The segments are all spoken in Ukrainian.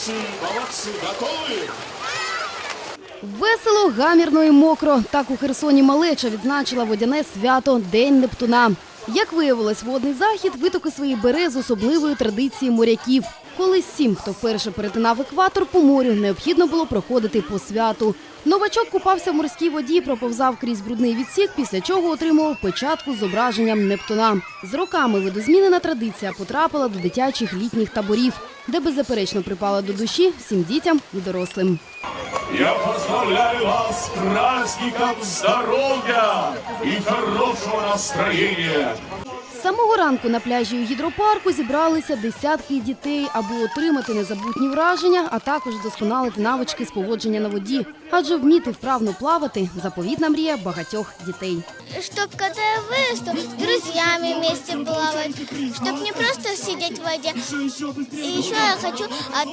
Молодцы, молодцы, готовы? Весело, гамірно і мокро. Так у Херсоні малеча відзначила водяне свято День Нептуна. Як виявилось, водний захід витоки свої бере з особливої традиції моряків. Коли всім, хто вперше перетинав екватор по морю, необхідно було проходити по святу. Новачок купався в морській воді, проповзав крізь брудний відсік, після чого отримував печатку з зображенням Нептуна. З роками видозмінена традиція потрапила до дитячих літніх таборів, де беззаперечно припала до душі всім дітям і дорослим. Я поздравляю вас с праздником здоровья и хорошего настроения. З самого ранку на пляжі у гідропарку зібралися десятки дітей, аби отримати незабутні враження, а також вдосконалити навички з поводження на воді. Адже вміти вправно плавати заповітна мрія багатьох дітей. Чтоб когда я вырасту, с друзьями вместе плавать, чтоб не просто сидеть в воде. И еще я хочу, а,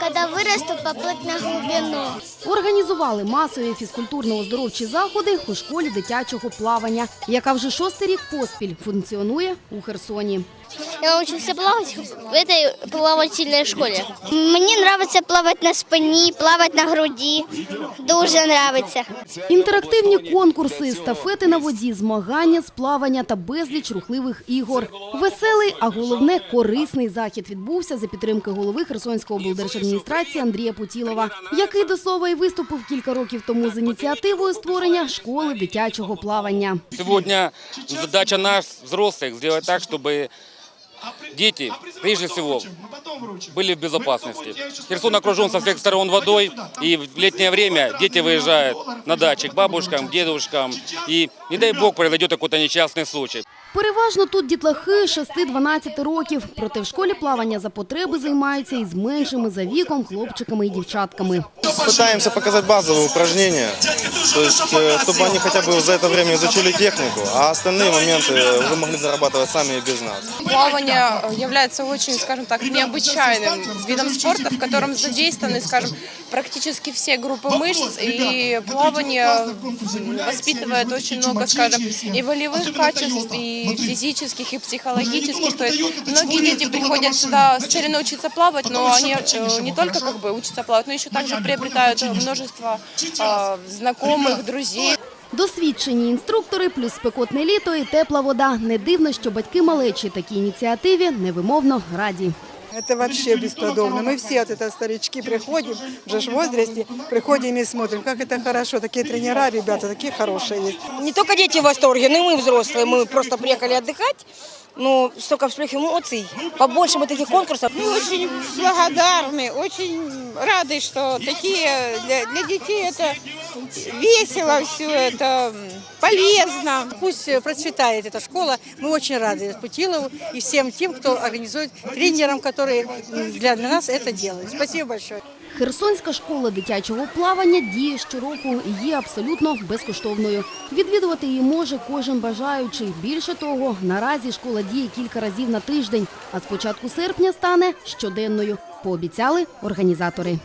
когда вырасту, поплыть на глубину. Організували масові фізкультурно-оздоровчі заходи у школі дитячого плавання, яка вже шостий рік поспіль функціонує у Херсоні. Я научился плавать в этой плавательной школе. Мне нравится плавать на спине, плавать на груди. Дуже нравится. Інтерактивні конкурси, естафети на воді, змагання з плавання та безліч рухливих ігор. Веселий, а головне корисний захід відбувся за підтримки голови Херсонської облдержадміністрації Андрія Путілова, який до слова і виступив кілька років тому з ініціативою створення школи дитячого плавання. Сегодня задача нас, взрослых, сделать так, чтобы дети, прежде всего, были в безопасности. Херсон окружен со всех сторон водой, и в летнее время дети выезжают на дачи к бабушкам, к дедушкам, и не дай бог произойдет какой-то несчастный случай. Переважно тут дітлахи 6-12 років. Проте в школі плавання за потреби займаються і з меншими за віком хлопчиками і дівчатками. Пытаемся показать базовые упражнения, то есть, э, чтобы они хотя бы за это время изучили технику, а остальные моменты уже могли зарабатывать сами и без нас. Плавание является очень, скажем так, необычайным видом спорта, в котором задействованы, скажем, практически все группы мышц, и плавание воспитывает очень много, скажем, и волевых качеств, и физических, и психологических. То есть многие дети приходят сюда с целью научиться плавать, но они э, не только как бы учатся плавать, но еще также приобретают множество э, знакомых, друзей. Досвідчені інструктори, плюс спекотне літо і тепла вода. Не дивно, що батьки малечі такій ініціативі невимовно раді. Это вообще бесподобно. Мы все вот это старички приходим, уже в возрасте, приходим и смотрим, как это хорошо. Такие тренера, ребята, такие хорошие есть. Не только дети в восторге, но и мы взрослые. Мы просто приехали отдыхать. Ну, столько всплех эмоций. Побольше бы таких конкурсов. Мы очень благодарны, очень рады, что такие для, для детей это весело все это, полезно. Пусть процветает эта школа. Мы очень рады Путилову и всем тем, кто организует, тренерам, которые м, для нас это делают. Спасибо большое. Херсонська школа дитячого плавання діє щороку і є абсолютно безкоштовною. Відвідувати її може кожен бажаючий. Більше того, наразі школа діє кілька разів на тиждень, а з початку серпня стане щоденною. Пообіцяли організатори.